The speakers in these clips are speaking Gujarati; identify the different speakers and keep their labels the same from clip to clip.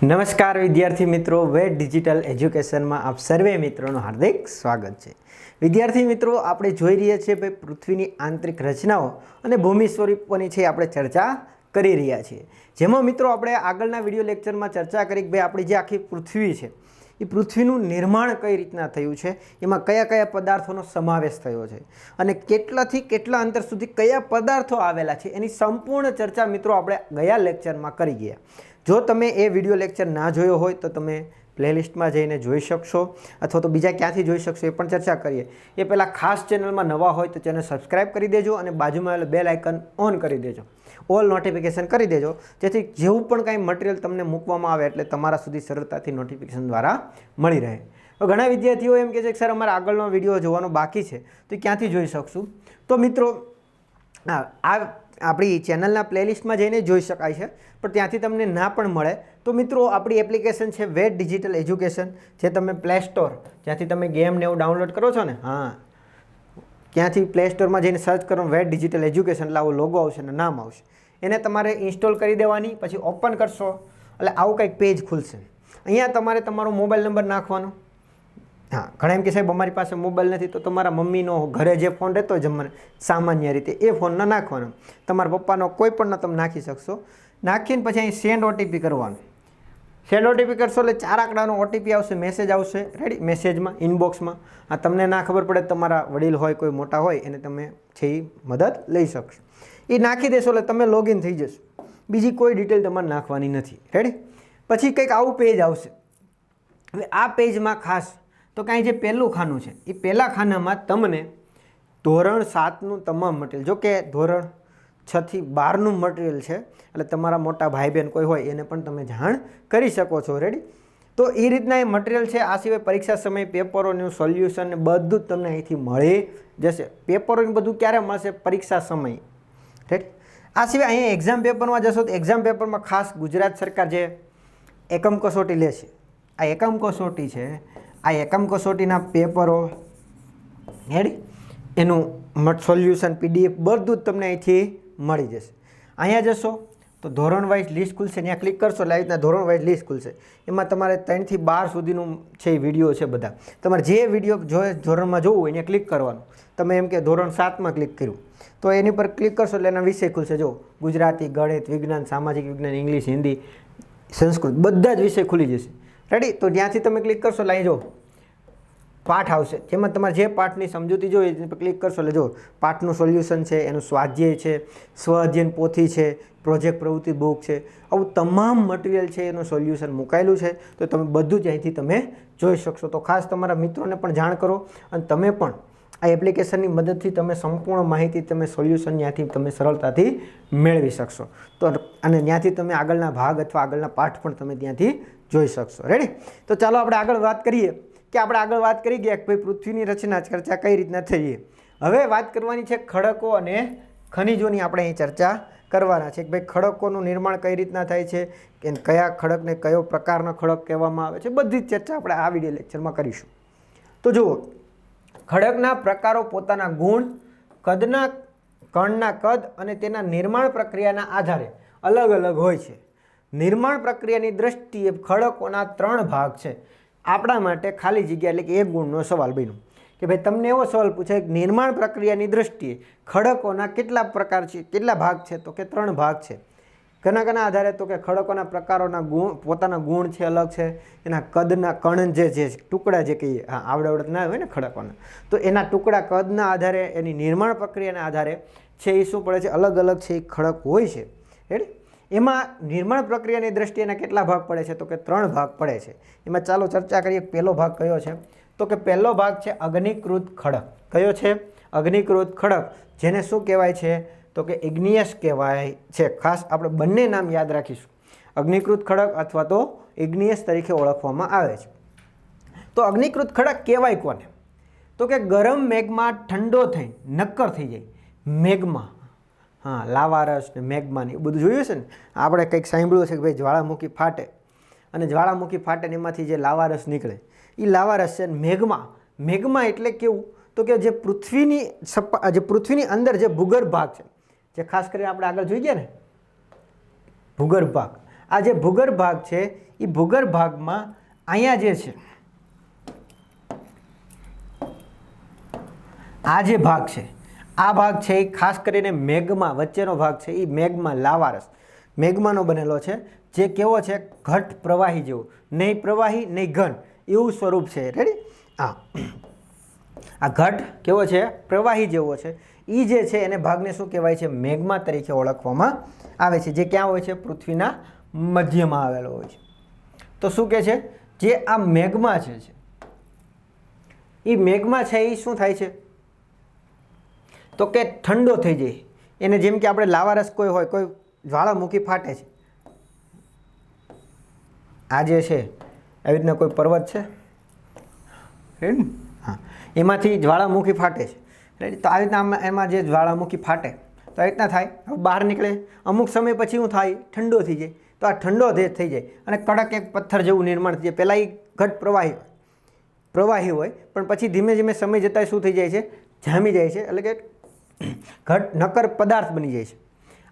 Speaker 1: નમસ્કાર વિદ્યાર્થી મિત્રો વેટ ડિજિટલ એજ્યુકેશનમાં આપ સર્વે મિત્રોનું હાર્દિક સ્વાગત છે. વિદ્યાર્થી મિત્રો, આપણે જોઈ રહ્યા છીએ ભાઈ પૃથ્વીની આંતરિક રચનાઓ અને ભૂમિ સ્વરૂપોની છે આપણે ચર્ચા કરી રહ્યા છીએ. જેમાં મિત્રો, આપણે આગળના વીડિયો લેક્ચરમાં ચર્ચા કરી કે ભાઈ આપણી જે આખી પૃથ્વી છે, એ પૃથ્વીનું નિર્માણ કઈ રીતના થયું છે, એમાં કયા કયા પદાર્થોનો સમાવેશ થયો છે અને કેટલાથી કેટલા અંતર સુધી કયા પદાર્થો આવેલા છે, એની સંપૂર્ણ ચર્ચા મિત્રો આપણે ગયા લેક્ચરમાં કરી ગયા. જો તમે એ વીડિયો લેક્ચર ના જોયો હોય તો તમે પ્લેલિસ્ટમાં જઈને જોઈ શકશો અથવા તો બીજા ક્યાંથી જોઈ શકશો એ પણ ચર્ચા કરીએ. એ પહેલાં ખાસ ચેનલમાં નવા હોય તો ચેનલ સબસ્ક્રાઈબ કરી દેજો અને બાજુમાં આવેલું બેલ આઇકન ઓન કરી દેજો. ઓલ નોટિફિકેશન કરી દેજો. જેથી જેવું પણ કાંઈ મટીરિયલ તમને મૂકવામાં આવે એટલે તમારા સુધી સરળતાથી નોટિફિકેશન દ્વારા મળી રહે. ઘણા વિદ્યાર્થીઓ એમ કહે છે કે, સર, અમારે આગળનો વીડિયો જોવાનો બાકી છે. તો ક્યાંથી જોઈ શકશું? તો મિત્રો, આ આપણી ચેનલના પ્લેલિસ્ટમાં જઈને જોઈ શકાય છે, પણ ત્યાંથી તમને ના પણ મળે. તો મિત્રો, આપણી એપ્લિકેશન છે વેટ ડિજિટલ એજ્યુકેશન, જે તમે પ્લે સ્ટોર, જ્યાંથી તમે ગેમ ને એવું ડાઉનલોડ કરો છો ને, હા. ક્યાંથી પ્લે સ્ટોરમાં જઈને સર્ચ કરો વેટ ડિજિટલ એજ્યુકેશન, એટલે આવો લોગો આવશે અને નામ આવશે. એને તમારે ઇન્સ્ટોલ કરી દેવાની, પછી ઓપન કરશો, એટલે આવું કંઈક પેજ ખુલશે. અહીંયા તમારે તમારો મોબાઈલ નંબર નાખવાનો. હા, ઘણા એમ કે સાહેબ, અમારી પાસે મોબાઈલ નથી, તો તમારા મમ્મીનો ઘરે જે ફોન રહેતો જમવાને સામાન્ય રીતે એ ફોન ન નાખવાનો. તમારા પપ્પાનો કોઈ પણ ન તમે નાખી શકશો. નાખીને પછી અહીં સેન્ડ ઓટીપી કરવાનું. સેન્ડ ઓટીપી કરશો એટલે ચાર આંકડાનો ઓટીપી આવશે મેસેજ આવશે. રેડી મેસેજમાં ઇનબોક્સમાં આ તમને ના ખબર પડે તમારા વડીલ હોય, કોઈ મોટા હોય, એને તમે છે એ મદદ લઈ શકશો. એ નાખી દેશો એટલે તમે લોગિન થઈ જશો. બીજી કોઈ ડિટેલ તમારે નાખવાની નથી. રેડી પછી કંઈક આવું પેજ આવશે. હવે આ પેજમાં ખાસ તો કાંઈ જે પહેલું ખાનું છે, એ પહેલાં ખાનામાં તમને ધોરણ સાતનું તમામ મટીરિયલ જો કે ધોરણ છથી બારનું મટીરિયલ છે, એટલે તમારા મોટા ભાઈ બહેન કોઈ હોય એને પણ તમે જાણ કરી શકો છો રેડી તો એ રીતના એ મટીરિયલ છે, આ સિવાય પરીક્ષા સમયે પેપરોનું સોલ્યુશન ને બધું જ તમને અહીંથી મળી જશે. પેપરોનું બધું ક્યારે મળશે? પરીક્ષા સમયે. રેડી આ સિવાય અહીંયા એક્ઝામ પેપરમાં જશો તો એક્ઝામ પેપરમાં ખાસ ગુજરાત સરકાર જે એકમ કસોટી લે છે. આ એકમ કસોટી છે આ એકમ કસોટીના પેપરો હેડી એનું સોલ્યુશન પીડીએફ બધું જ તમને અહીંથી મળી જશે. અહીંયા જશો તો ધોરણ વાઇઝ લિસ્ટ ખુલશે. ત્યાં ક્લિક કરશો એટલે આવી રીતના ધોરણ વાઇઝ લિસ્ટ ખુલશે. એમાં તમારે ત્રણથી બાર સુધીનું છે વીડિયો છે બધા. તમારે જે વીડિયો જો ધોરણમાં જોવું એને ક્લિક કરવાનું. તમે એમ કે ધોરણ સાતમાં ક્લિક કર્યું. તો એની પર ક્લિક કરશો એટલે એના વિષય ખુલશે. જો ગુજરાતી, ગણિત, વિજ્ઞાન, સામાજિક વિજ્ઞાન, ઇંગ્લિશ, હિન્દી, સંસ્કૃત બધા જ વિષય ખુલી જશે. રેડી તો જ્યાંથી તમે ક્લિક કરશો લાઈ જો પાઠ આવશે. જેમાં તમારે જે પાઠની સમજૂતી જોઈએ ક્લિક કરશો, એટલે જો પાઠનું સોલ્યુશન છે, એનું સ્વાધ્યાય છે, સ્વ અધ્યયન પોથી છે પ્રોજેક્ટ પ્રવૃત્તિ બુક છે. આવું તમામ મટીરિયલ છે, એનું સોલ્યુશન મુકાયેલું છે. તો તમે બધું જ અહીંથી તમે જોઈ શકશો. તો ખાસ તમારા મિત્રોને પણ જાણ કરો અને તમે પણ આ એપ્લિકેશનની મદદથી તમે સંપૂર્ણ માહિતી, તમે સોલ્યુશન ત્યાંથી તમે સરળતાથી મેળવી શકશો. તો અને ત્યાંથી તમે આગળના ભાગ અથવા આગળના પાઠ પણ તમે ત્યાંથી જોઈ શકશો. રેડી તો ચાલો આપણે આગળ વાત કરીએ કે આપણે આગળ વાત કરી ગયા કે ભાઈ પૃથ્વીની રચના ચર્ચા કઈ રીતના થઈએ. હવે વાત કરવાની છે ખડકો અને ખનિજોની આપણે અહીં ચર્ચા કરવાના છે કે ભાઈ ખડકોનું નિર્માણ કઈ રીતના થાય છે કે કયા ખડકને કયો પ્રકારનો ખડક કહેવામાં આવે છે બધી જ ચર્ચા આપણે આ વીડિયો લેક્ચરમાં કરીશું. તો જુઓ, ખડકના પ્રકારો પોતાના ગુણ, કદના, કણના કદ અને તેના નિર્માણ પ્રક્રિયાના આધારે અલગ અલગ હોય છે. નિર્માણ પ્રક્રિયાની દ્રષ્ટિએ ખડકોના ત્રણ ભાગ છે. આપણા માટે ખાલી જગ્યા એટલે કે એક ગુણનો સવાલ બન્યો. કે ભાઈ, તમને એવો સવાલ પૂછે કે નિર્માણ પ્રક્રિયાની દ્રષ્ટિએ ખડકોના કેટલા પ્રકાર છે, કેટલા ભાગ છે? તો કે ત્રણ ભાગ છે. ઘણા ઘણા આધારે તો કે ખડકોના પ્રકારોના ગુણ, પોતાના ગુણ છે અલગ છે. એના કદના કણ જે છે, ટુકડા જે કહીએ, હા આવડે આવડત ના હોય ને ખડકોના. તો એના ટુકડા કદના આધારે, એની નિર્માણ પ્રક્રિયાના આધારે છે એ શું પડે છે? અલગ અલગ છે એ ખડક હોય છે. રેડી એમાં નિર્માણ પ્રક્રિયાની દ્રષ્ટિએ એના કેટલા ભાગ પડે છે? તો કે ત્રણ ભાગ પડે છે. એમાં ચાલો ચર્ચા કરીએ, પહેલો ભાગ કયો છે? તો કે પહેલો ભાગ છે અગ્નિકૃત ખડક. કયો છે? અગ્નિકૃત ખડક. જેને શું કહેવાય છે? તો કે ઇગ્નિયસ કહેવાય છે. ખાસ આપણે બંને નામ યાદ રાખીશું. અગ્નિકૃત ખડક અથવા તો ઇગ્નિયસ તરીકે ઓળખવામાં આવે છે. તો અગ્નિકૃત ખડક કહેવાય કોને? તો કે ગરમ મેઘમાં ઠંડો થઈ નક્કર થઈ જાય. મેઘમાં. હા, લાવારસ ને મેઘમાન એ બધું જોયું છે ને? આપણે કંઈક સાંભળ્યું છે કે ભાઈ જ્વાળામુખી ફાટે. અને જ્વાળામુખી ફાટે ને એમાંથી જે લાવારસ નીકળે. એ લાવારસ છે મેઘમાં મેઘમાં એટલે કેવું? તો કે જે પૃથ્વીની સપા જે પૃથ્વીની અંદર જે ભૂગર્ભ ભાગ છે, જે ખાસ કરીને આપણે આગળ જોઈ ગયા ને? ભૂગર્ભ ભાગ. આ જે ભૂગર્ભ ભાગ છે એ ભૂગર્ભ ભાગમાં અહીંયા જે છે, આ જે ભાગ છે આ ભાગ છે એ ખાસ કરીને મેઘમાં, વચ્ચેનો ભાગ છે એ મેઘમાં લાવારસ. મેઘમાનો બનેલો છે, જે કેવો છે, ઘટ પ્રવાહી જેવો. નહીં પ્રવાહી, નહીં ઘન, એવું સ્વરૂપ છે. રેડી હા આ ઘટ કેવો છે, પ્રવાહી જેવો છે. એ જે છે, એને ભાગને શું કહેવાય છે, મેઘમા તરીકે ઓળખવામાં આવે છે. જે ક્યાં હોય છે, પૃથ્વીના મધ્યમાં આવેલો હોય છે. તો શું કહે છે, જે આ મેઘમા છે એ મેઘમાં છે એ શું થાય છે તો કે ઠંડો થઈ જાય. એને જેમ કે આપણે લાવારસ કોઈ હોય કોઈ જ્વાળામુખી ફાટે છે. આ જે છે આવી રીતના કોઈ પર્વત છે? રેડી હા. એમાંથી જ્વાળામુખી ફાટે છે. તો આવી રીતના આમાં- એમાં જે જ્વાળામુખી ફાટે તો આવી રીતના થાય. બહાર નીકળે અમુક સમય પછી શું થાય? ઠંડો થઈ જાય. તો આ ઠંડો દેશ થઈ જાય. અને કડક એક પથ્થર જેવું નિર્માણ થઈ જાય. પહેલાં એ ઘટ પ્રવાહી પ્રવાહી હોય પણ પછી ધીમે ધીમે સમય જતાં શું થઈ જાય છે? જામી જાય છે. એટલે કે ઘટ નક્કર પદાર્થ બની જાય છે.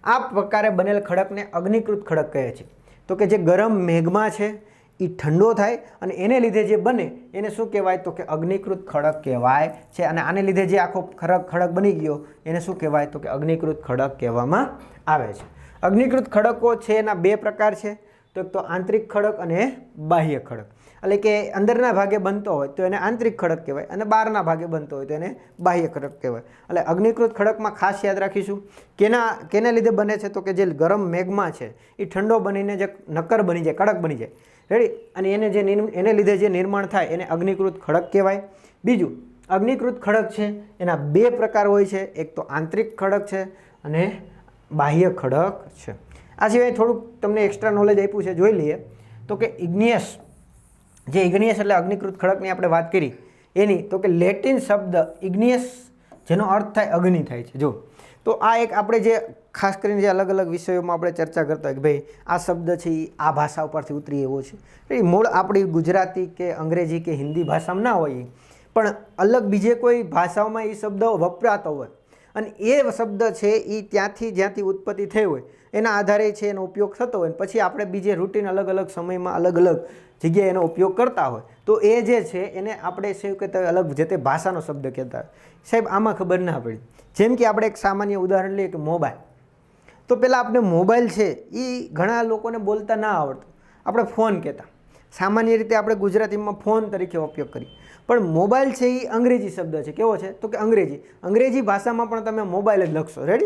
Speaker 1: આ પ્રકારે બનેલ ખડકને અગ્નિકૃત ખડક કહે છે. તો કે જે ગરમ મેઘમાં છે એ ઠંડો થાય અને એને લીધે જે બને, એને શું કહેવાય? તો કે અગ્નિકૃત ખડક કહેવાય છે અને આને લીધે જે આખો ખડક ખડક બની ગયો, એને શું કહેવાય? તો કે અગ્નિકૃત ખડક કહેવામાં આવે છે. અગ્નિકૃત ખડકો છે એના બે પ્રકાર છે. તો એક તો આંતરિક ખડક અને બાહ્ય ખડક. એટલે કે અંદરના ભાગે બનતો હોય તો એને આંતરિક ખડક કહેવાય અને બહારના ભાગે બનતો હોય તો એને બાહ્ય ખડક કહેવાય. એટલે અગ્નિકૃત ખડકમાં ખાસ યાદ રાખીશું, કેના, કેને લીધે બને છે તો કે જે ગરમ મેઘમાં છે એ ઠંડો બનીને જે નક્કર બની જાય, કડક બની જાય. રેડી અને એને જે એને લીધે જે નિર્માણ થાય એને અગ્નિકૃત ખડક કહેવાય. બીજું, અગ્નિકૃત ખડક છે એના બે પ્રકાર હોય છે, એક તો આંતરિક ખડક છે અને બાહ્ય ખડક છે. આ સિવાય થોડુંક તમને એક્સ્ટ્રા નોલેજ આપ્યું છે, જોઈ લઈએ. તો કે ઇગ્નિયસ જે ઇગ્નિયસ એટલે અગ્નિકૃત ખડકની આપણે વાત કરી, એની તો કે લેટિન શબ્દ ઇગ્નિયસ જેનો અર્થ થાય અગ્નિ થાય છે જો તો આ એક આપણે જે ખાસ કરીને જે અલગ અલગ વિષયોમાં આપણે ચર્ચા કરતા હોય કે ભાઈ આ શબ્દ છે એ આ ભાષા ઉપરથી ઉતરી એવો છે એ મૂળ આપણી ગુજરાતી કે અંગ્રેજી કે હિન્દી ભાષામાં ના હોય. પણ અલગ બીજે કોઈ ભાષાઓમાં એ શબ્દો વપરાતો હોય અને એ શબ્દ છે એ ત્યાંથી જ્યાંથી ઉત્પત્તિ થઈ હોય, એના આધારે છે એનો ઉપયોગ થતો હોય પછી આપણે બીજે રૂટીન અલગ અલગ સમયમાં અલગ અલગ જગ્યાએ એનો ઉપયોગ કરતા હોય. તો એ જે છે, એને આપણે કહેતા હોય, અલગ જે તે ભાષાનો શબ્દ કહેતા હોય. સાહેબ, આમાં ખબર ના પડી. જેમ કે આપણે એક સામાન્ય ઉદાહરણ લઈએ કે મોબાઈલ. તો પહેલાં આપણે મોબાઈલ છે એ ઘણા લોકોને બોલતા ના આવડતું. આપણે ફોન કહેતા. સામાન્ય રીતે આપણે ગુજરાતીમાં ફોન તરીકે ઉપયોગ કરીએ. પણ મોબાઈલ છે એ અંગ્રેજી શબ્દ છે. કેવો છે? તો કે અંગ્રેજી. અંગ્રેજી ભાષામાં પણ તમે મોબાઈલ જ લખશો. રેડી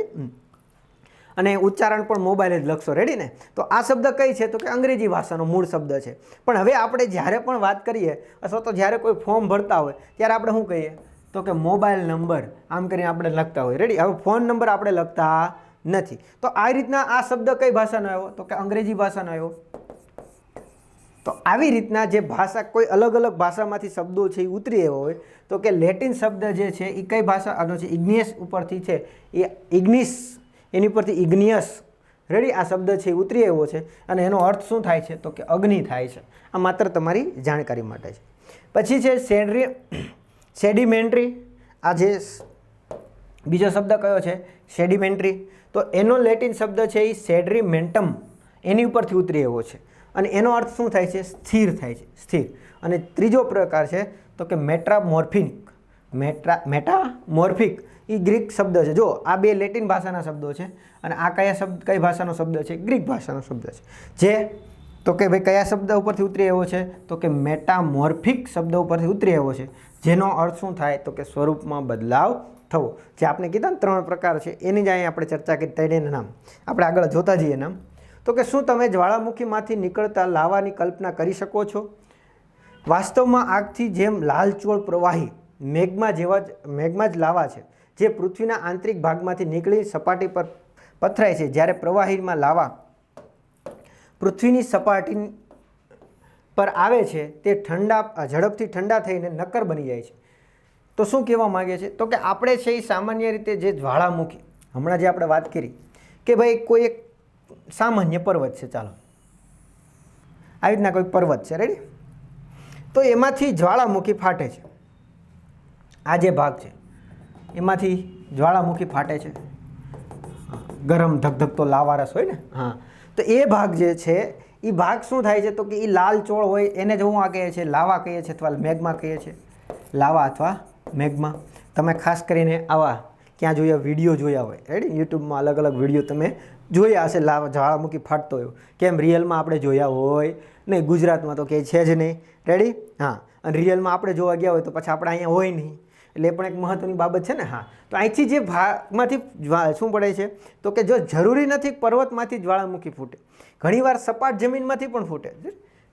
Speaker 1: અને ઉચ્ચારણ પણ મોબાઈલ જ લખશો. રેડી ને? તો આ શબ્દ કઈ છે? તો કે અંગ્રેજી ભાષાનો મૂળ શબ્દ છે. પણ હવે આપણે જ્યારે પણ વાત કરીએ, અથવા તો જ્યારે કોઈ ફોર્મ ભરતા હોય, ત્યારે આપણે શું કહીએ? તો કે મોબાઈલ નંબર, આમ કરીને આપણે લખતા હોય રેડી હવે ફોન નંબર આપણે લખતા નથી. તો આ રીતના આ શબ્દ કઈ ભાષાનો આવ્યો? તો કે અંગ્રેજી ભાષાનો આવ્યો. તો આવી રીતના જે ભાષા, કોઈ અલગ અલગ ભાષામાંથી શબ્દો છે, એ ઉતરી આવ્યો હોય, તો કે લેટિન શબ્દ જે છે, એ કઈ ભાષા આનો છે? ઇગ્નિયસ ઉપરથી છે. એ ઇગ્નિસ એની પરથી ઇગ્નિયસ. રેડી આ શબ્દ છે ઉતરી આવ્યો છે. અને એનો અર્થ શું થાય છે? તો કે અગ્નિ થાય છે. આ માત્ર તમારી જાણકારી માટે છે. પછી છે સેડરી સેડિમેન્ટ્રી. આ જે બીજો શબ્દ કયો છે? સેડિમેન્ટ્રી. તો એનો લેટિન શબ્દ છે એ સેડરીમેન્ટમ. એની ઉપરથી ઉતરી આવ્યો છે. અને એનો અર્થ શું થાય છે? સ્થિર થાય છે. સ્થિર. અને ત્રીજો પ્રકાર છે તો કે મેટ્રામોર્ફિક મેટ્રા, મેટામોર્ફિક. એ ગ્રીક શબ્દ છે. જો, આ બે લેટિન ભાષાના શબ્દો છે અને આ કયા શબ્દ, કઈ ભાષાનો શબ્દ છે? ગ્રીક ભાષાનો શબ્દ છે. જે, તો કે ભાઈ કયા શબ્દ ઉપરથી ઉતરી આવ્યો છે? તો કે મેટામોર્ફિક શબ્દ ઉપરથી ઉતરી આવ્યો છે. જેનો અર્થ શું થાય? તો કે સ્વરૂપમાં બદલાવ થવો. જે આપણે કીધા ને ત્રણ પ્રકાર છે, એની જ અહીં આપણે ચર્ચા કરી ત્રણેયના નામ. આપણે આગળ જોતા જઈએ નામ. તો કે શું તમે જ્વાળામુખીમાંથી નીકળતા લાવાની કલ્પના કરી શકો છો? વાસ્તવમાં આગથી જેમ લાલચોળ પ્રવાહી મેઘમાં જેવા જ, મેઘમાં જ લાવા છે જે પૃથ્વીના આંતરિક ભાગમાંથી નીકળી સપાટી પર પથરાય છે. જ્યારે પ્રવાહીમાં લાવા પૃથ્વીની સપાટી પર આવે છે, તે ઠંડા ઝડપથી ઠંડા થઈને નક્કર બની જાય છે. તો શું કહેવા માગે છે? તો કે આપણે છે એ સામાન્ય રીતે જે જ્વાળામુખી, હમણાં જે આપણે વાત કરી, કે ભાઈ કોઈ એક સામાન્ય પર્વત છે, ચાલો. આવી રીતના કોઈ પર્વત છે રેડી તો એમાંથી જ્વાળામુખી ફાટે છે. આ જે ભાગ છે. એમાંથી જ્વાળામુખી ફાટે છે. ગરમ ધગધગતો લાવારસ હોય ને? હા. તો એ ભાગ જે છે એ ભાગ શું થાય છે? તો કે એ લાલ ચોળ હોય એને જ હું આ કહીએ છીએ લાવા કહીએ છીએ અથવા મેઘમાં કહીએ છીએ. લાવા અથવા મેઘમાં તમે ખાસ કરીને આવા ક્યાં જોયા વીડિયો જોયા હોય રેડી યુટ્યુબમાં અલગ અલગ વીડિયો તમે જોયા હશે લાવા જ્વાળામુખી ફાટતો હોય. કેમ? રિયલમાં આપણે જોયા હોય. નહીં ગુજરાતમાં તો કે છે જ નહીં. રેડી હા. અને રિયલમાં આપણે જોવા ગયા હોય તો પછી આપણે અહીંયા હોય નહીં. એટલે એ પણ એક મહત્ત્વની બાબત છે ને? હા. તો અહીંથી જે ભાગમાંથી શું પડે છે? તો કે જો જરૂરી નથી પર્વતમાંથી જ્વાળામુખી ફૂટે. ઘણીવાર સપાટ જમીનમાંથી પણ ફૂટે.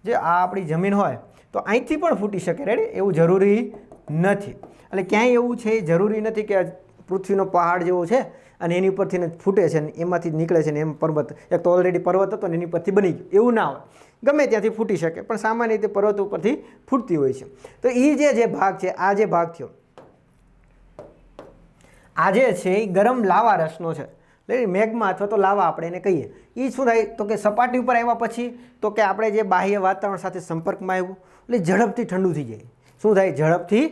Speaker 1: જે- આ આપણી જમીન હોય, તો અહીંથી પણ ફૂટી શકે. રેડી એવું જરૂરી નથી. એટલે ક્યાંય એવું છે, જરૂરી નથી કે પૃથ્વીનો પહાડ જેવો છે અને એની ઉપરથી ફૂટે છે ને એમાંથી નીકળે છે ને એમ પર્વત. એક તો ઓલરેડી પર્વત હતો ને એની પરથી બની ગયું. એવું ના હોય. ગમે ત્યાંથી ફૂટી શકે, પણ સામાન્ય રીતે પર્વત ઉપરથી ફૂટતી હોય છે. તો એ જે જે ભાગ છે, આ જે ભાગ થયો આજે છે એ ગરમ લાવા રસનો છે. એટલે મેઘમાં અથવા તો લાવા આપણે એને કહીએ. એ શું થાય? તો કે સપાટી ઉપર આવ્યા પછી તો કે આપણે જે બાહ્ય વાતાવરણ સાથે સંપર્કમાં આવ્યું, એટલે ઝડપથી ઠંડુ થઈ જાય. શું થાય? ઝડપથી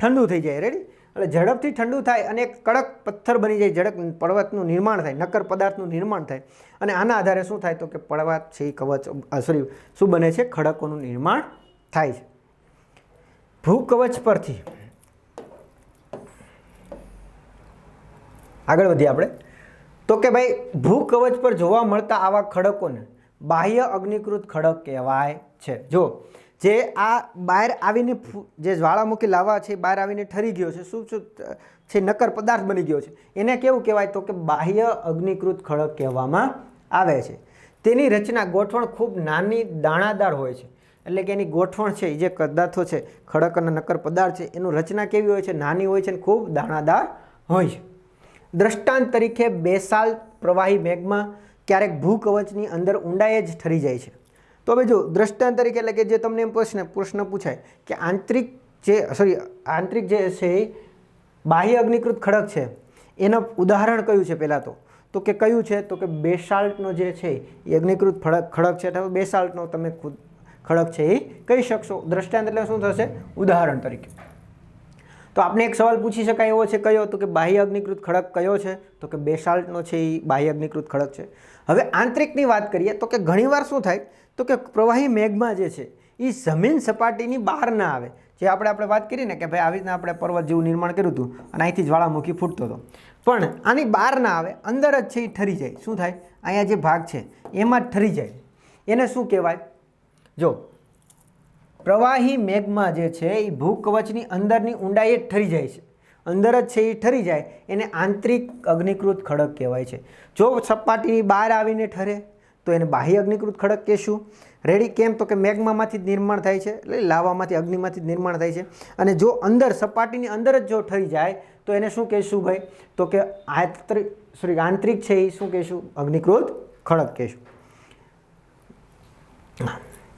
Speaker 1: ઠંડુ થઈ જાય. રેડી એટલે ઝડપથી ઠંડુ થાય અને એક કડક પથ્થર બની જાય. ઝડપ પર્વતનું નિર્માણ થાય, નક્કર પદાર્થનું નિર્માણ થાય. અને આના આધારે શું થાય? તો કે પર્વત છે એ કવચ સોરી શું બને છે? ખડકોનું નિર્માણ થાય છે. ભૂકવચ પરથી આગળ વધીએ આપણે. તો કે ભાઈ, ભૂકવચ પર જોવા મળતા આવા ખડકોને બાહ્ય અગ્નિકૃત ખડક કહેવાય છે. જો, જે આ બહાર આવીને જે જ્વાળામુખી લાવા છે બહાર આવીને ઠરી ગયો છે, શું શું, છે, નક્કર પદાર્થ બની ગયો છે, એને કેવું કહેવાય? તો કે બાહ્ય અગ્નિકૃત ખડક કહેવામાં આવે છે. તેની રચના ગોઠવણ ખૂબ નાની દાણાદાર હોય છે. એટલે કે એની ગોઠવણ છે, એ જે પદાર્થો છે, ખડક અને નક્કર પદાર્થ છે, એનું રચના કેવી હોય છે? નાની હોય છે અને ખૂબ દાણાદાર હોય છે. દ્રષ્ટાંત તરીકે બેસાલ પ્રવાહી મેઘમાં ક્યારેક ભૂકવચની અંદર ઊંડાઈ જ ઠરી જાય છે. તો હવે જો દ્રષ્ટાંત તરીકે એટલે કે જે તમને એમ પ્રશ્ન પ્રશ્ન પૂછાય કે આંતરિક જે સોરી આંતરિક જે છે બાહ્ય અગ્નિકૃત ખડક છે, એનું ઉદાહરણ કયું છે પહેલાં તો? તો કે કયું છે? તો કે બેસાલ્ટનો જે છે એ અગ્નિકૃત ખડક ખડક છે અથવા બેસાલ્ટનો તમે ખુદ, ખડક છે એ કહી શકશો. દ્રષ્ટાંત એટલે શું થશે? ઉદાહરણ તરીકે. તો આપણે એક સવાલ પૂછી શકાય એવો છે કયો? તો કે બાહ્ય અગ્નિકૃત ખડક કયો છે? તો કે બેસાલ્ટનો છે એ બાહ્ય અગ્નિકૃત ખડક છે. હવે આંતરિકની વાત કરીએ તો કે ઘણીવાર શું થાય? તો કે પ્રવાહી મેઘમાં જે છે એ જમીન સપાટીની બહાર ના આવે. જે આપણે આપણે વાત કરી ને કે ભાઈ આવી રીતના આપણે પર્વત જેવું નિર્માણ કર્યું હતું અને અહીંથી જ્વાળામુખી ફૂટતો હતો. પણ આની બહાર ના આવે, અંદર જ છે એ ઠરી જાય. શું થાય? અહીંયા જે ભાગ છે, એમાં જ ઠરી જાય. એને શું કહેવાય? જો પ્રવાહી મેઘમાં જે છે, એ ભૂકવચની અંદરની ઊંડાઈએ ઠરી જાય છે. અંદર જ છે, એ ઠરી જાય. એને આંતરિક અગ્નિકૃત ખડક કહેવાય છે. જો સપાટીની બહાર આવીને ઠરે, તો એને બાહ્ય અગ્નિકૃત ખડક કહેશું. રેડી કેમ? તો કે મેઘમામાંથી જ નિર્માણ થાય છે, એટલે લાવામાંથી, અગ્નિમાંથી જ નિર્માણ થાય છે. અને જો અંદર, સપાટીની અંદર જ જો ઠરી જાય, તો એને શું કહેશું ભાઈ? તો કે આંતરિક સોરી આંતરિક છે એ શું કહેશું? અગ્નિકૃત ખડક કહેશું.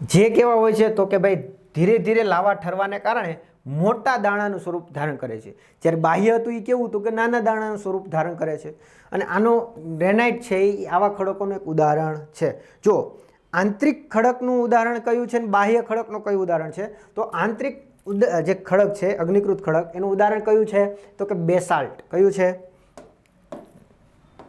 Speaker 1: જે કેવા હોય છે તો કે ભાઈ ધીરે ધીરે લાવા ઠરવાને કારણે મોટા દાણાનું સ્વરૂપ ધારણ કરે છે. જ્યારે બાહ્ય હતું એ કેવું હતું કે નાના દાણાનું સ્વરૂપ ધારણ કરે છે. અને આનો ગ્રેનાઇટ છે એ આવા ખડકોનું એક ઉદાહરણ છે. જો, આંતરિક ખડકનું ઉદાહરણ કયું છે અને બાહ્ય ખડકનું કયું ઉદાહરણ છે? તો આંતરિક જે ખડક છે, અગ્નિકૃત ખડક, એનું ઉદાહરણ કયું છે? તો કે બેસાલ્ટ. કયું છે?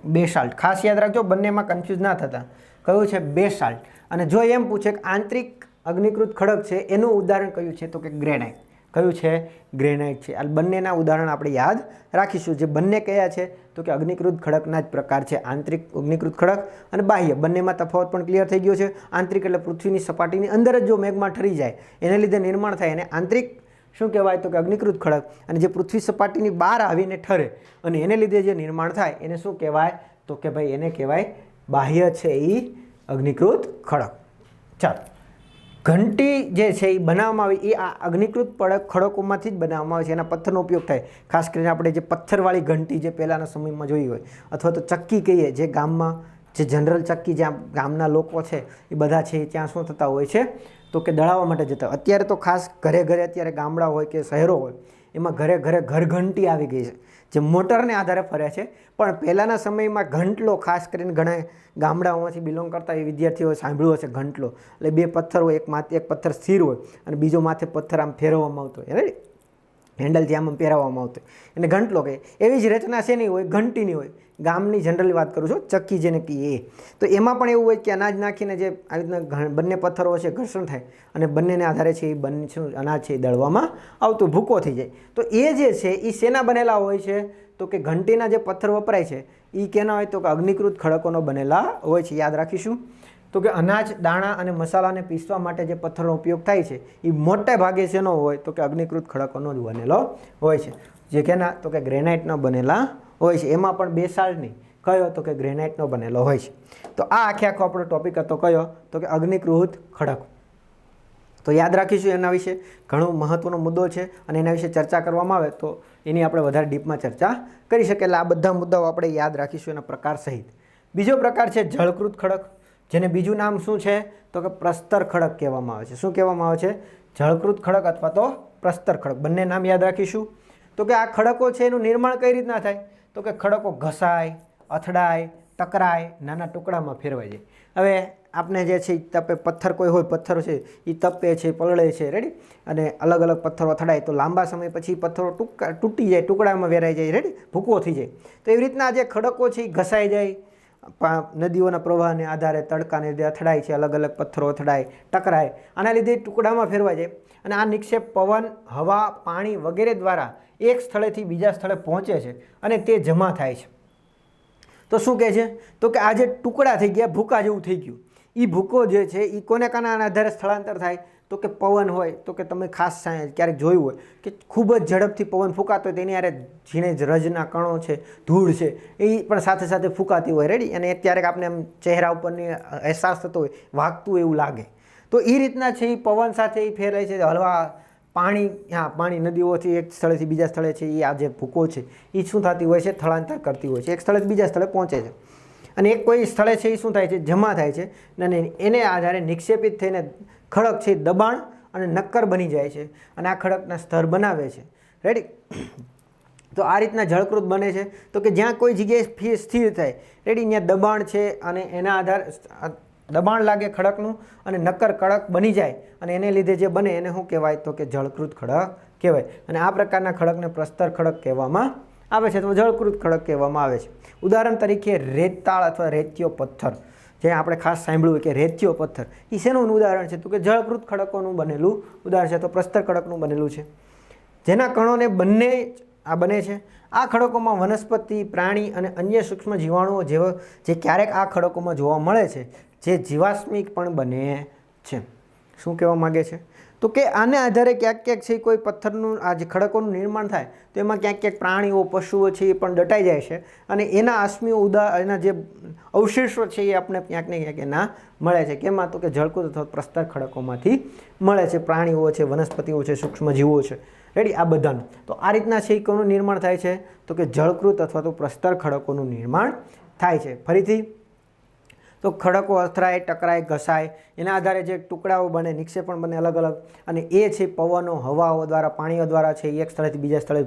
Speaker 1: બેસાલ્ટ ખાસ યાદ રાખજો, બંનેમાં કન્ફ્યુઝ ના થતા. કયું છે બેસાલ્ટ અને જો એમ પૂછે કે આંતરિક અગ્નિકૃત ખડક છે, એનું ઉદાહરણ કયું છે? તો કે ગ્રેનાઇટ કયું છે? ગ્રેનાઇટ છે. આ બંનેના ઉદાહરણ આપણે યાદ રાખીશું. જે બંને કયા છે? તો કે અગ્નિકૃત ખડકના જ પ્રકાર છે. આંતરિક અગ્નિકૃત ખડક અને બાહ્ય. બંનેમાં તફાવત પણ ક્લિયર થઈ ગયો છે. આંતરિક એટલે પૃથ્વીની સપાટીની અંદર જ જો મેઘમાં ઠરી જાય, એને લીધે નિર્માણ થાય અને આંતરિક શું કહેવાય તો કે અગ્નિકૃત ખડક. અને જે પૃથ્વી સપાટીની બહાર આવીને ઠરે અને એને લીધે જે નિર્માણ થાય, એને શું કહેવાય તો કે ભાઈ એને કહેવાય બાહ્ય છે એ અગ્નિકૃત ખડક. ચાલો. ઘંટી જે છે એ બનાવવામાં આવી એ આ અગ્નિકૃત પડક ખડકોમાંથી જ બનાવવામાં આવે છે. એના પથ્થરનો ઉપયોગ થાય. ખાસ કરીને આપણે જે પથ્થરવાળી ઘંટી જે પહેલાંના સમયમાં જોઈ હોય, અથવા તો ચક્કી કહીએ, જે ગામમાં જે જનરલ ચક્કી જ્યાં ગામના લોકો છે, એ બધા છે ત્યાં શું થતા હોય છે તો કે દળાવવા માટે જતા અત્યારે તો ખાસ ઘરે ઘરે અત્યારે ગામડા હોય કે શહેરો હોય, એમાં ઘરે ઘરે ઘરઘંટી આવી ગઈ છે, જે મોટરને આધારે ફરે છે. પણ પહેલાંના સમયમાં ઘંટલો ખાસ કરીને ઘણા ગામડાઓમાંથી બિલોંગ કરતા એ વિદ્યાર્થીઓએ સાંભળ્યું હશે ઘંટલો. એટલે બે પથ્થર હોય, એક માથે એક પથ્થર સ્થિર હોય અને બીજો માથે પથ્થર આમ ફેરવવામાં આવતો હોય. રાઈટ હેન્ડલથી આમ પહેરાવવામાં આવતું એને ઘંટલો કહે. એવી જ રચના નહીં હોય, ઘંટીની હોય. ગામની જનરલી વાત કરું છું, ચક્કી જેને કહીએ તો એમાં પણ એવું હોય કે અનાજ નાખીને જે આવી રીતના બંને પથ્થરો છે ઘર્ષણ થાય. અને બંનેને આધારે છે એ બંને અનાજ છે એ દળવામાં આવતું, ભૂકો થઈ જાય. તો એ જે છે એ શેના બનેલા હોય છે? તો કે ઘંટીના જે પથ્થર વપરાય છે એ કેના હોય? તો કે અગ્નિકૃત ખડકોનો બનેલા હોય છે. યાદ રાખીશું. તો કે અનાજ, દાણા અને મસાલાને પીસવા માટે જે પથ્થરનો ઉપયોગ થાય છે એ મોટે ભાગે શેનો હોય? તો કે અગ્નિકૃત ખડકોનો જ બનેલો હોય છે. જે કેના? તો કે ગ્રેનાઇટનો બનેલા હોય છે. એમાં પણ બેસાલ્ટ નહીં કયો? તો કે ગ્રેનાઇટનો બનેલો હોય છે. તો આ આખે આખો આપણો ટોપિક હતો કયો? તો કે અગ્નિકૃત ખડક. તો યાદ રાખીશું એના વિશે. ઘણો મહત્ત્વનો મુદ્દો છે અને એના વિશે ચર્ચા કરવામાં આવે તો એની આપણે વધારે ડીપમાં ચર્ચા કરી શકીએ. એટલે આ બધા મુદ્દાઓ આપણે યાદ રાખીશું એના પ્રકાર સહિત. બીજો પ્રકાર છે જળકૃત ખડક. જેને બીજું નામ શું છે? તો કે પ્રસ્તર ખડક કહેવામાં આવે છે. શું કહેવામાં આવે છે? જળકૃત ખડક અથવા તો પ્રસ્તર ખડક. બંને નામ યાદ રાખીશું. તો કે આ ખડકો છે એનું નિર્માણ કઈ રીતના થાય? તો કે ખડકો ઘસાય, અથડાય, ટકરાય, નાના ટુકડામાં ફેરવાઈ જાય હવે આપણે જે છે એ તપે પથ્થર કોઈ હોય, પથ્થર છે એ તપે છે, પલળે છે. રેડી અને અલગ અલગ પથ્થરો અથડાય તો લાંબા સમય પછી પથ્થરો ટૂંકા, તૂટી જાય, ટુકડામાં વેરાઈ જાય. રેડી ભૂકો થઈ જાય. તો એવી રીતના જે ખડકો છે એ ઘસાઈ જાય નદીઓના પ્રવાહને આધારે તડકાને લીધે અથડાય છે, અલગ અલગ પથ્થરો અથડાય, ટકરાય. આના લીધે ટુકડામાં ફેરવાય જાય અને આ નિક્ષેપ પવન, હવા, પાણી વગેરે દ્વારા એક સ્થળેથી બીજા સ્થળે પહોંચે છે અને તે જમા થાય છે. તો શું કહે છે? તો કે આ જે ટુકડા થઈ ગયા, ભૂકા જેવું થઈ ગયું. એ ભૂકો જે છે એ કોને કાના આધારે સ્થળાંતર થાય? તો કે પવન હોય, તો કે તમે ખાસ ક્યારેક જોયું હોય કે ખૂબ જ ઝડપથી પવન ફૂંકાતો હોય તેની યારે ઝીણે રજના કણો છે, ધૂળ છે, એ પણ સાથે સાથે ફૂંકાતી હોય રેડી અને ક્યારેક આપણે એમ ચહેરા ઉપરની અહેસાસ થતો હોય, વાગતું એવું લાગે. તો એ રીતના છે એ પવન સાથે એ ફેરાય છે, હલવા પાણી, હા, પાણી નદીઓથી એક સ્થળેથી બીજા સ્થળે છે એ આ જે ભૂકો છે એ શું થતી હોય છે? સ્થળાંતર કરતી હોય છે. એક સ્થળેથી બીજા સ્થળે પહોંચે છે. અને એક કોઈ સ્થળે છે એ શું થાય છે? જમા થાય છે. અને એને આધારે નિક્ષેપિત થઈને ખડક છે દબાણ અને નક્કર બની જાય છે અને આ ખડકના સ્તર બનાવે છે. રેડી તો આ રીતના જળકૃત બને છે. તો કે જ્યાં કોઈ જગ્યાએ સ્થિર થાય રેડી ત્યાં દબાણ છે અને એના આધાર દબાણ લાગે ખડકનું અને નક્કર કડક બની જાય અને એને લીધે જે બને એને શું કહેવાય? તો કે જળકૃત ખડક કહેવાય. અને આ પ્રકારના ખડકને પ્રસ્તર ખડક કહેવામાં આવે છે. તો જળકૃત ખડક કહેવામાં આવે છે. ઉદાહરણ તરીકે રેતાળ અથવા રેતીયો પથ્થર. જે આપણે ખાસ સાંભળ્યું કે રેતીયો પથ્થર એ શેનું ઉદાહરણ છે? તો કે જળકૃત ખડકોનું બનેલું ઉદાહરણ છે, તો પ્રસ્તર ખડકનું બનેલું છે. જેના કણોને બંને આ બને છે. આ ખડકોમાં વનસ્પતિ, પ્રાણી અને અન્ય સૂક્ષ્મ જીવાણુઓ જેવા, જે ક્યારેક આ ખડકોમાં જોવા મળે છે, જે જીવાશ્મિક પણ બને છે. શું કહેવા માગે છે? તો કે આને આધારે ક્યાંક ક્યાંક છે કોઈ પથ્થરનું, આ જે ખડકોનું નિર્માણ થાય, તો એમાં ક્યાંક ક્યાંક પ્રાણીઓ, પશુઓ છે એ પણ દટાઈ જાય છે. અને એના આસમીઓ ઉદા, એના જે અવશેષો છે એ આપણે ક્યાંક ને ક્યાંક એના મળે છે. કેમાં તો કે જળકૃત અથવા પ્રસ્તર ખડકોમાંથી મળે છે. પ્રાણીઓ છે, વનસ્પતિઓ છે, સૂક્ષ્મજીવો છે. રેડી? આ બધાનું. તો આ રીતના છે નિર્માણ થાય છે? તો કે જળકૃત અથવા તો પ્રસ્તર ખડકોનું નિર્માણ થાય છે. ફરીથી તો ખડકો અથડાય, ટકરાય, ઘસાય. એના આધારે જે ટુકડાઓ બને, નિક્ષેપણ બને અલગ અલગ. અને એ છે પવનો, હવાઓ દ્વારા, પાણીઓ દ્વારા છે એક સ્થળેથી બીજા સ્થળે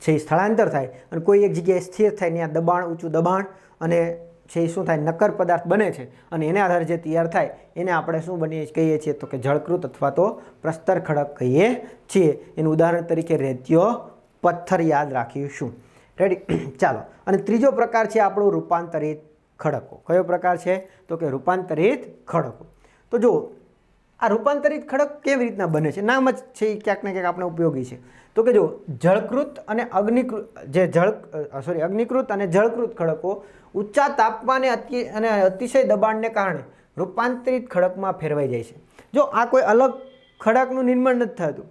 Speaker 1: છે એ સ્થળાંતર થાય. અને કોઈ એક જગ્યાએ સ્થિર થાય, ત્યાં દબાણ, ઊંચું દબાણ અને છે શું થાય, નક્કર પદાર્થ બને છે. અને એના આધારે જે તૈયાર થાય, એને આપણે શું બનીએ કહીએ છીએ તો કે જળકૃત અથવા તો પ્રસ્તર ખડક કહીએ છીએ. એનું ઉદાહરણ તરીકે રેતીયો પથ્થર યાદ રાખીશું. રેડી ચાલો. અને ત્રીજો પ્રકાર છે આપણો રૂપાંતરિત ખડકો. કયો પ્રકાર છે? તો કે રૂપાંતરિત ખડકો. તો જો આ રૂપાંતરિત ખડક કેવી રીતના બને છે? નામ જ છે એ ક્યાંક ને ક્યાંક આપણે ઉપયોગી છે. તો કે જો જળકૃત અને અગ્નિકૃત, જે જળ સોરી અગ્નિકૃત અને જળકૃત ખડકો ઊંચા તાપમાને અતિ, અને અતિશય દબાણને કારણે રૂપાંતરિત ખડકમાં ફેરવાઈ જાય છે. જો આ કોઈ અલગ ખડકનું નિર્માણ નથી થતું.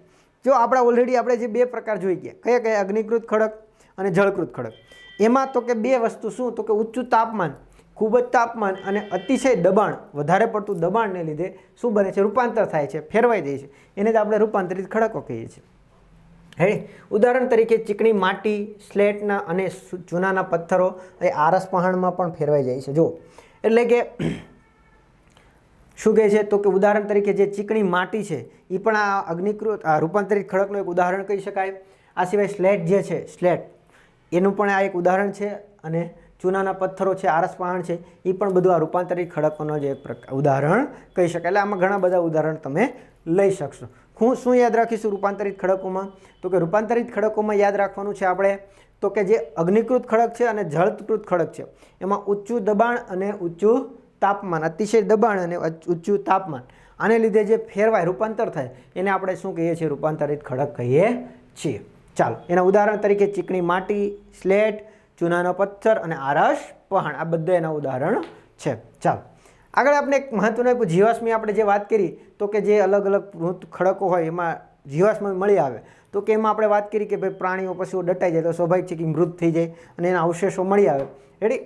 Speaker 1: જો આપણા ઓલરેડી આપણે જે બે પ્રકાર જોઈ ગયા. કયા કયા? અગ્નિકૃત ખડક અને જળકૃત ખડક. એમાં તો કે બે વસ્તુ શું? તો કે ઊંચું તાપમાન. ખૂબ જ તાપમાન અને અતિશય દબાણ, વધારે પડતું દબાણને લીધે શું બને છે? રૂપાંતર થાય છે, ફેરવાઈ જાય છે. એને જ આપણે રૂપાંતરિત ખડકો કહીએ છીએ. હે ઉદાહરણ તરીકે ચીકણી માટી, સ્લેટના અને ચૂનાના પથ્થરો એ આરસ પહાણમાં પણ ફેરવાઈ જાય છે. જો એટલે કે શું કહે છે? તો કે ઉદાહરણ તરીકે જે ચીકણી માટી છે એ પણ આ અગ્નિકૃત, આ રૂપાંતરિત ખડકનું એક ઉદાહરણ કહી શકાય. આ સિવાય સ્લેટ જે છે, સ્લેટ, એનું પણ આ એક ઉદાહરણ છે અને ચૂનાના પથ્થરો છે, આરસ પહાણ છે એ પણ બધું આ રૂપાંતરિત ખડકોનો જે એક પ્રક- ઉદાહરણ કહી શકાય. એટલે આમાં ઘણા બધા ઉદાહરણ તમે લઈ શકશો. હું શું યાદ રાખીશું રૂપાંતરિત ખડકોમાં? તો કે રૂપાંતરિત ખડકોમાં યાદ રાખવાનું છે આપણે? તો કે જે અગ્નિકૃત ખડક છે અને જળકૃત ખડક છે. એમાં ઊંચું દબાણ અને ઊંચું તાપમાન, અતિશય દબાણ અને ઊંચું તાપમાન. આને લીધે જે ફેરવાય, રૂપાંતર થાય, એને આપણે શું કહીએ છીએ? રૂપાંતરિત ખડક કહીએ છીએ. ચાલો, એના ઉદાહરણ તરીકે ચીકણી માટી, સ્લેટ ચૂનાનો પથ્થર અને આરસ, પહાણ, આ બધા એના ઉદાહરણ છે. ચાલો. આગળ આપણે એક મહત્વનું જીવાશ્મી આપણે જે વાત કરી, તો કે જે અલગ અલગ ખડકો હોય એમાં જીવાશ્મી મળી આવે. તો કે એમાં આપણે વાત કરી કે ભાઈ પ્રાણીઓ પશુઓ દટાઈ જાય તો સ્વાભાવિક છે કે મૃત થઈ જાય અને એના અવશેષો મળી આવે. રેડી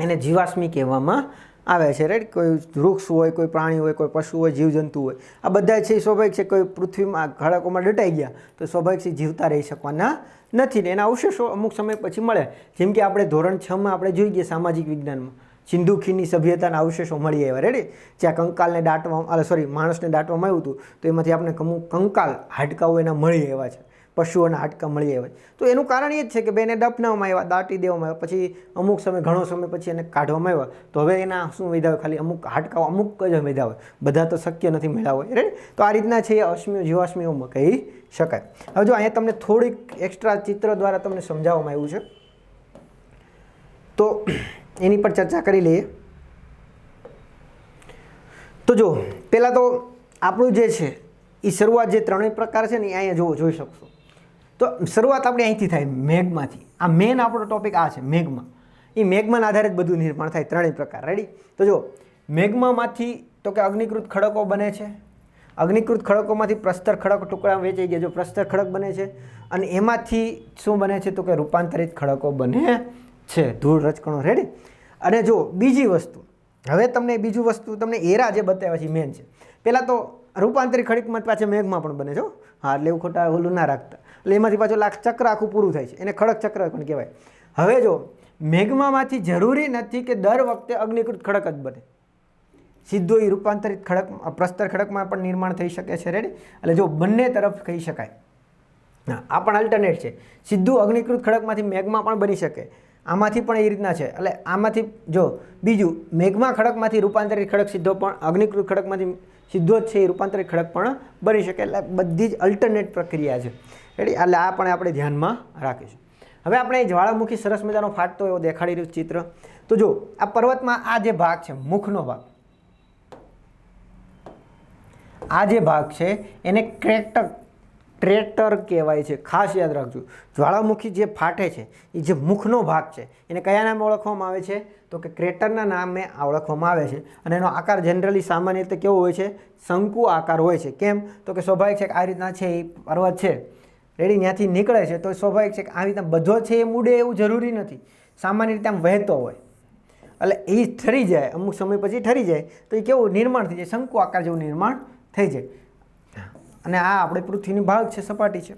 Speaker 1: એને જીવાશ્મી કહેવામાં આવે છે રાઈટ કોઈ વૃક્ષ હોય, કોઈ પ્રાણી હોય, કોઈ પશુ હોય, જીવજંતુ હોય. આ બધા છે સ્વાભાવિક છે કોઈ પૃથ્વીમાં ખડકોમાં ડટાઈ ગયા, તો સ્વાભાવિક છે જીવતા રહી શકવાના નથી ને એના અવશેષો અમુક સમય પછી મળે. જેમ કે આપણે ધોરણ છમાં આપણે જોઈ ગયા સામાજિક વિજ્ઞાનમાં. સિંધુ ખીણની સભ્યતાના અવશેષો મળી આવ્યા રેડી જ્યાં કંકાલને દાટવામાં સોરી માણસને દાટવામાં આવ્યું હતું, તો એમાંથી આપણે કંકાલ હાડકાઓ એના મળી આવ્યા છે. પશુઓના હાડકાં મળી આવે તો એનું કારણ એ જ છે કે બે એને દફનાવવામાં આવ્યા, દાટી દેવામાં આવ્યા, પછી અમુક સમય, ઘણો સમય પછી એને કાઢવામાં આવ્યા. તો હવે એના શું હોય ખાલી અમુક હાડકાઓ, અમુક જ હોય બધા તો શક્ય નથી મળ્યા હોય રાઈટ તો આ રીતના છે એ અશ્મિઓ, જીવાશ્મિઓમાં કહી શકાય. હવે જો અહીંયા તમને થોડીક એક્સ્ટ્રા ચિત્ર દ્વારા તમને સમજાવવામાં આવ્યું છે. તો એની પર ચર્ચા કરી લઈએ. તો જો, પહેલાં તો આપણું જે છે એ શરૂઆત જે ત્રણેય પ્રકાર છે ને અહીંયા જોવો જોઈ શકશો. તો શરૂઆત આપણે અહીંથી થાય મેઘમાંથી. આ મેન આપણો ટોપિક આ છે, મેઘમાં. એ મેઘમાં આધારે જ બધું નિર્માણ થાય, ત્રણેય પ્રકાર. રેડી તો જો મેઘમામાંથી તો કે અગ્નિકૃત ખડકો બને છે. અગ્નિકૃત ખડકોમાંથી પ્રસ્તર ખડક ટુકડા વેચાઈ ગયા. જો પ્રસ્તર ખડક બને છે, અને એમાંથી શું બને છે તો કે રૂપાંતરિત ખડકો બને છે. ધૂળ રચકણો. રેડી અને જો બીજી વસ્તુ. હવે તમને બીજું વસ્તુ તમને એરા જે બતાવ્યા છે મેન છે. પહેલાં તો રૂપાંતરિત ખડકમાં પાછા મેઘમાં પણ બને છે હા. એટલે એવું ખોટા ઓલું ના રાખતા. એટલે એમાંથી પાછું લાખ ચક્ર આખું પૂરું થાય છે. એને ખડક ચક્ર પણ કહેવાય. હવે જો, મેઘમામાંથી જરૂરી નથી કે દર વખતે અગ્નિકૃત ખડક જ બને. સીધો એ રૂપાંતરિત ખડક પ્રસ્તર ખડકમાં પણ નિર્માણ થઈ શકે છે. રેડી એટલે જો બંને તરફ કહી શકાય. આ પણ અલ્ટરનેટ છે. સીધું અગ્નિકૃત ખડકમાંથી મેઘમાં પણ બની શકે. આમાંથી પણ એ રીતના છે. એટલે આમાંથી, જો, બીજું, મેઘમાં ખડકમાંથી રૂપાંતરિત ખડક સીધો પણ, અગ્નિકૃત ખડકમાંથી સીધો જ છે એ રૂપાંતરિત ખડક પણ બની શકે. એટલે બધી જ અલ્ટરનેટ પ્રક્રિયા છે. રેડી એટલે આ પણ આપણે ધ્યાનમાં રાખીશું. હવે આપણે જ્વાળામુખી સરસ મજાનો ફાટતો એવો દેખાડી રહ્યું ચિત્ર. તો જો, આ પર્વતમાં આ જે ભાગ છે, મુખનો ભાગ. આ જે ભાગ છે, એને ક્રેટર ટ્રેટર કહેવાય છે. ખાસ યાદ રાખજો. જ્વાળામુખી જે ફાટે છે, એ જે મુખનો ભાગ છે, એને કયા નામે ઓળખવામાં આવે છે? તો કે ક્રેટરના નામે ઓળખવામાં આવે છે. અને એનો આકાર જનરલી સામાન્ય રીતે કેવો હોય છે? શંકુ આકાર હોય છે. કેમ? તો કે સ્વાભાવિક છે કે આ રીતના છે, એ પર્વત છે. રેડી ત્યાંથી નીકળે છે. તો સ્વાભાવિક છે કે આવી રીતના બધો છે એ મૂડે એવું જરૂરી નથી. સામાન્ય રીતે આમ વહેતો હોય. એટલે એ ઠરી જાય અમુક સમય પછી ઠરી જાય તો એ કેવું નિર્માણ થઈ જાય. શંકુ આકાર જેવું નિર્માણ થઈ જાય. અને આ આપણે પૃથ્વીની ભાગ છે સપાટી છે.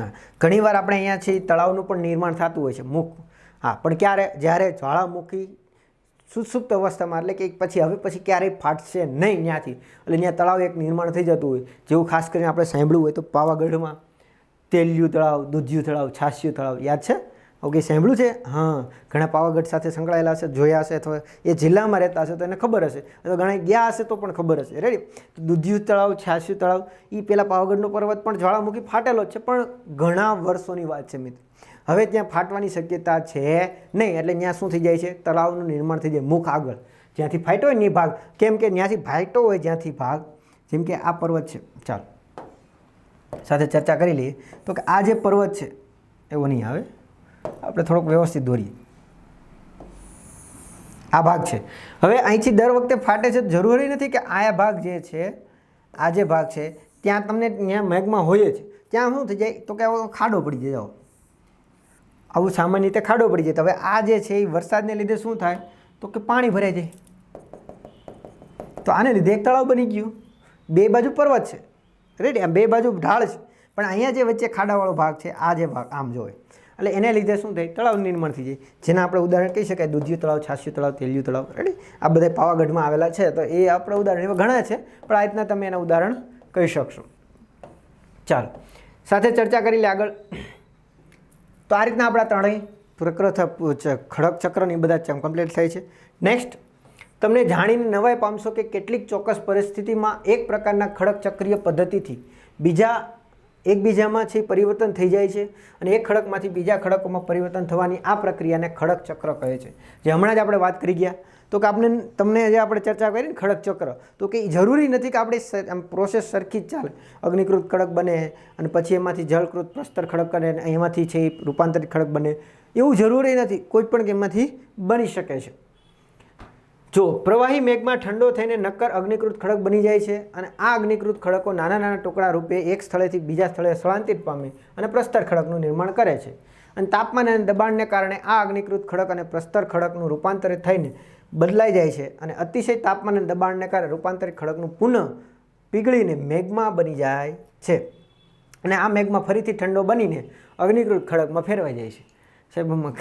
Speaker 1: હા. ઘણીવાર આપણે અહીંયા છે તળાવનું પણ નિર્માણ થતું હોય છે મુખ. હા પણ ક્યારે જ્યારે જ્વાળામુખી સુસુપ્ત અવસ્થામાં એટલે કે પછી હવે પછી ક્યારેય ફાટશે નહીં ત્યાંથી. એટલે ત્યાં તળાવ એક નિર્માણ થઈ જતું હોય. જેવું ખાસ કરીને આપણે સાંભળ્યું હોય તો પાવાગઢમાં. તેલિયું તળાવ, દૂધિયું તળાવ છાસિયું તળાવ, યાદ છે? ઓકે, સાંભળ્યું છે? હા, ઘણા પાવાગઢ સાથે સંકળાયેલા હશે જોયા હશે અથવા એ જિલ્લામાં રહેતા હશે તો એને ખબર હશે. અથવા ઘણા ગયા હશે તો પણ ખબર હશે. રેડી તો દૂધિયું તળાવ છાસિયું તળાવ એ પહેલાં પાવાગઢનો પર્વત પણ જ્વાળામુખી ફાટેલો છે, પણ ઘણા વર્ષોની વાત છે મિત્ર. હવે ત્યાં ફાટવાની શક્યતા છે નહીં, એટલે ત્યાં શું થઈ જાય છે? તળાવનું નિર્માણ થઈ જાય મુખ આગળ. જ્યાંથી ફાટ્યો હોય ને ભાગ. કેમ કે ત્યાંથી ફાટ્યો હોય, જ્યાંથી ભાગ. જેમ કે આ પર્વત છે. ચાલો. સાથે ચર્ચા કરી લઈએ. તો કે આ જે પર્વત છે, એવો નહીં આવે. આપણે થોડોક વ્યવસ્થિત દોરીએ. આ ભાગ છે. હવે અહીંથી દર વખતે ફાટે છે. જરૂરી નથી કે આ ભાગ જે છે, આ જે ભાગ છે, ત્યાં તમને ત્યાં મેઘમાં હોય જ ત્યાં શું થઈ જાય? તો કે ખાડો પડી જાય આવું સામાન્ય રીતે ખાડો પડી જાય. તો હવે આ જે છે, એ વરસાદને લીધે શું થાય? તો કે પાણી ભરાઈ જાય. તો આને લીધે એક તળાવ બની ગયું. બે બાજુ પર્વત છે. રેડી? આ બે બાજુ ઢાળ છે. પણ અહીંયા જે વચ્ચે ખાડાવાળો ભાગ છે, આ જે ભાગ, આમ જોવે. એટલે એને લીધે શું થાય? તળાવ નિર્માણ થઈ જાય. જેના આપણે ઉદાહરણ કહી શકાય, દૂધિયું તળાવ છાસિયું તળાવ, તેલિયું તળાવ, રેડી? આ બધા પાવાગઢમાં આવેલા છે. તો એ આપણે ઉદાહરણ, એવા ઘણા છે, પણ આ રીતના તમે એના ઉદાહરણ કહી શકશો. ચાલો. સાથે ચર્ચા કરી લે આગળ. તો આ રીતના આપણા ત્રણેય પ્રકૃત ખડક ચક્રની બધા કમ્પ્લીટ થાય છે. નેક્સ્ટ તમને જાણીને નવાઈ પામશો કે કેટલીક ચોક્કસ પરિસ્થિતિમાં એક પ્રકારના ખડક ચક્રીય પદ્ધતિથી બીજા એકબીજામાં છે પરિવર્તન થઈ જાય છે અને એક ખડકમાંથી બીજા ખડકોમાં પરિવર્તન થવાની આ પ્રક્રિયાને ખડક ચક્ર કહે છે. જે હમણાં જ આપણે વાત કરી ગયા. તો કે આપણે તમને જે આપણે ચર્ચા કરી ને ખડક ચક્ર, તો કે જરૂરી નથી કે આપણે પ્રોસેસ સરખી જ ચાલે. અગ્નિકૃત ખડક બને અને પછી એમાંથી જળકૃત પ્રસ્તર ખડક અને એમાંથી છે રૂપાંતરિત ખડક બને. એવું જરૂરી નથી. કોઈ પણ એમાંથી બની શકે છે. જો પ્રવાહી મેઘમાં ઠંડો થઈને નક્કર અગ્નિકૃત ખડક બની જાય છે અને આ અગ્નિકૃત ખડકો નાના નાના ટુકડા રૂપે એક સ્થળેથી બીજા સ્થળે સ્થળાંતરિત પામે અને પ્રસ્તર ખડકનું નિર્માણ કરે છે. અને તાપમાન અને દબાણને કારણે આ અગ્નિકૃત ખડક અને પ્રસ્તર ખડકનું રૂપાંતરિત થઈને બદલાઈ જાય છે અને અતિશય તાપમાન અને દબાણને કારણે રૂપાંતરિત ખડકનું પુનઃ પીગળીને મેઘમાં બની જાય છે. અને આ મેઘમાં ફરીથી ઠંડો બનીને અગ્નિકૃત ખડકમાં ફેરવાઈ જાય છે. સાહેબ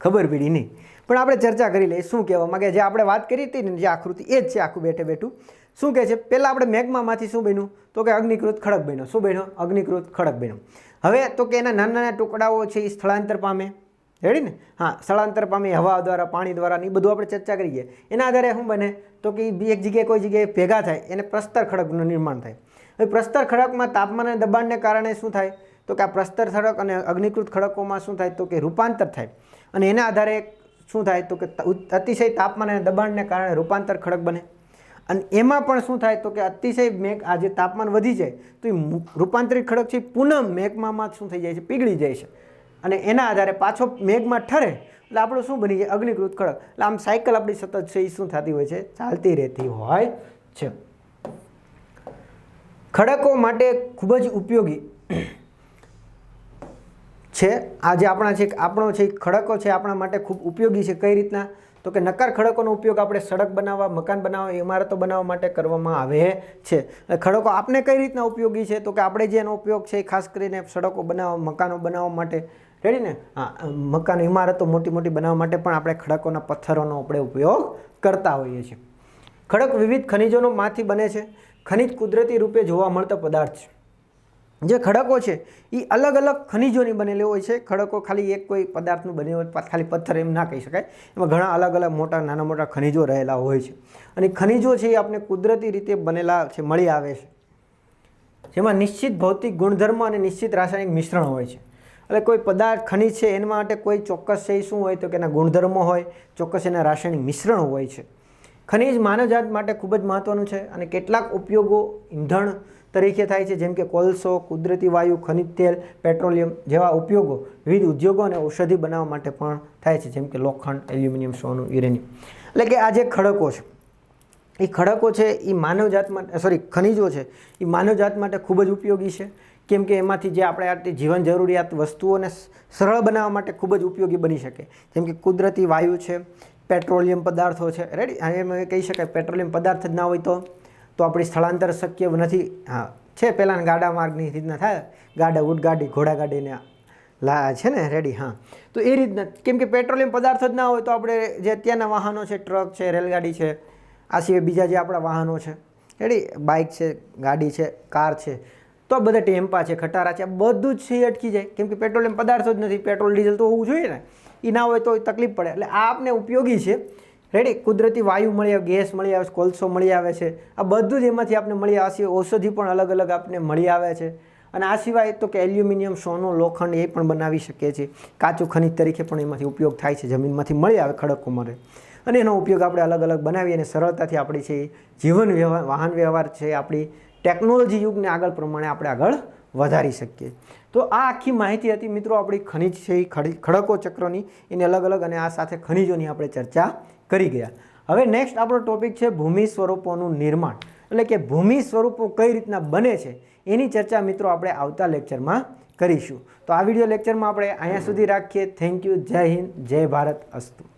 Speaker 1: ખબર પડી નહીં. પણ આપણે ચર્ચા કરી લઈએ, શું કહેવા કે જે આપણે વાત કરી હતી ને જે આકૃતિ, એ જ છે આખું બેઠે બેઠું. શું કહે છે? પહેલાં આપણે મેઘમામાંથી શું બન્યું? તો કે અગ્નિકૃત ખડક બન્યો. શું બન્યો? અગ્નિકૃત ખડક બન્યો. હવે તો કે એના નાના નાના ટુકડાઓ છે એ સ્થળાંતર પામે. રેડી ને? હા, સ્થળાંતર પામે, હવા દ્વારા, પાણી દ્વારા ને એ બધું આપણે ચર્ચા કરીએ. એના આધારે શું બને? તો કે એક જગ્યાએ, કોઈ જગ્યાએ ભેગા થાય, એને પ્રસ્તર ખડકનું નિર્માણ થાય. હવે પ્રસ્તર ખડકમાં તાપમાન અને દબાણને કારણે શું થાય? તો કે આ પ્રસ્તર ખડક અને અગ્નિકૃત ખડકોમાં શું થાય? તો કે રૂપાંતર થાય. અને એના આધારે શું થાય તો કે અતિશય તાપમાન અને દબાણને કારણે રૂપાંતર ખડક બને. અને એમાં પણ શું થાય તો કે અતિશય મેઘ, આ જે તાપમાન વધી જાય, તો એ રૂપાંતરિત ખડક છે પુનઃ મેઘમાં શું થઈ જાય છે? પીગળી જાય છે. અને એના આધારે પાછો મેઘમાં ઠરે, એટલે આપણું શું બની જાય? અગ્નિકૃત ખડક. એટલે આમ સાયકલ આપણી સતત છે એ શું થતી હોય છે? ચાલતી રહેતી હોય છે. ખડકો માટે ખૂબ જ ઉપયોગી. છે. આ જે આપણા છે આપણો છે ખડકો છે, આપણા માટે ખૂબ ઉપયોગી છે. કઈ રીતના? તો કે નક્કર ખડકોનો ઉપયોગ આપણે સડક બનાવવા, મકાન બનાવવા ઇમારતો બનાવવા માટે કરવામાં આવે છે. ખડકો આપને કઈ રીતના ઉપયોગી છે? તો કે આપણે જે એનો ઉપયોગ છે ખાસ કરીને સડકો બનાવવા, મકાનો બનાવવા માટે. રેડી ને? હા, મકાન, ઇમારતો મોટી મોટી બનાવવા માટે પણ આપણે ખડકોના પથ્થરોનો આપણે ઉપયોગ કરતા હોઈએ છીએ. ખડક વિવિધ ખનિજોનો માંથી બને છે. ખનિજ કુદરતી રૂપે જોવા મળતો પદાર્થ છે. જે ખડકો છે એ અલગ અલગ ખનિજોની બનેલી હોય છે. ખડકો ખાલી એક કોઈ પદાર્થનું બને હોય ખાલી પથ્થર એમ ના કહી શકાય. એમાં ઘણા અલગ અલગ મોટા, નાના મોટા ખનિજો રહેલા હોય છે. અને ખનિજો છે એ આપણે કુદરતી રીતે બનેલા છે, મળી આવે છે. જેમાં નિશ્ચિત ભૌતિક ગુણધર્મ અને નિશ્ચિત રાસાયણિક મિશ્રણ હોય છે. એટલે કોઈ પદાર્થ, ખનિજ છે, એના માટે કોઈ ચોક્કસ છે શું હોય તો કે એના ગુણધર્મો હોય, ચોક્કસ એના રાસાયણિક મિશ્રણ હોય છે. ખનિજ માનવજાત માટે ખૂબ જ મહત્ત્વનું છે અને કેટલાક ઉપયોગો ઈંધણ તરીકે થાય છે, જેમ કે કોલસો, કુદરતી વાયુ, ખનિજ તેલ, પેટ્રોલિયમ જેવા ઉપયોગો વિવિધ ઉદ્યોગો અને ઔષધિ બનાવવા માટે પણ થાય છે, જેમ કે લોખંડ, એલ્યુમિનિયમ, સોનું, યુરેનિયમ. એટલે કે આ જે ખડકો છે, એ ખડકો છે, એ માનવજાત માટે સોરી ખનિજો છે, એ માનવજાત માટે ખૂબ જ ઉપયોગી છે. કેમ કે એમાંથી જે આપણે આટલી જીવન જરૂરિયાત વસ્તુઓને સરળ બનાવવા માટે ખૂબ જ ઉપયોગી બની શકે. જેમ કે કુદરતી વાયુ છે, પેટ્રોલિયમ પદાર્થો છે રેડી એમ કહી શકાય, પેટ્રોલિયમ પદાર્થ જ ના હોય તો? તો આપણી સ્થળાંતર શક્ય નથી. હા, છે પહેલાંના ગાડા માર્ગની રીતના થાય. ગાડા ઉડગાડી ઘોડાગાડીને લા, છે ને રેડી હા. તો એ રીતના, કેમ કે પેટ્રોલિયમ પદાર્થ જ ના હોય તો આપણે જે અત્યારના વાહનો છે, ટ્રક છે, રેલગાડી છે, આ સિવાય બીજા જે આપણા વાહનો છે રેડી બાઇક છે, ગાડી છે, કાર છે, તો આ બધા ટેમ્પા છે, ખટારા છે, આ બધું જ છે અટકી જાય. કેમ કે પેટ્રોલિયમ પદાર્થો જ નથી, પેટ્રોલ, ડીઝલ તો હોવું જોઈએ ને. એ ના હોય તો તકલીફ પડે. એટલે આ આપને ઉપયોગી છે રેડી કુદરતી વાયુ મળી આવે, ગેસ મળી આવે, કોલસો મળી આવે છે. આ બધું જ એમાંથી આપણે મળી આવે. છે ઔષધિ પણ અલગ અલગ આપણને મળી આવે છે. અને આ સિવાય તો કે એલ્યુમિનિયમ, સોનું, લોખંડ એ પણ બનાવી શકીએ છીએ. કાચું ખનિજ તરીકે પણ એમાંથી ઉપયોગ થાય છે. જમીનમાંથી મળી આવે ખડકો મળે અને એનો ઉપયોગ આપણે અલગ અલગ બનાવી અને સરળતાથી આપણી છે જીવન વ્યવહાર, વાહન વ્યવહાર છે, આપણી ટેકનોલોજી યુગને આગળ પ્રમાણે આપણે આગળ વધારી શકીએ. તો આ આખી માહિતી હતી મિત્રો આપણી ખનિજ છે એ ખડકો ચક્રની. એની અલગ અલગ અને આ સાથે ખનિજોની આપણે ચર્ચા કરી ગયા. હવે નેક્સ્ટ આપણો ટોપિક છે ભૂમિ સ્વરૂપોનું નિર્માણ. એટલે કે ભૂમિ સ્વરૂપો કઈ રીતના બને છે, એની ચર્ચા મિત્રો આપણે આવતા લેક્ચરમાં કરીશું. તો આ વીડિયો લેક્ચરમાં આપણે અહીંયા સુધી રાખીએ. થેન્ક યુ જય હિન્દ. જય ભારત. અસ્તુ.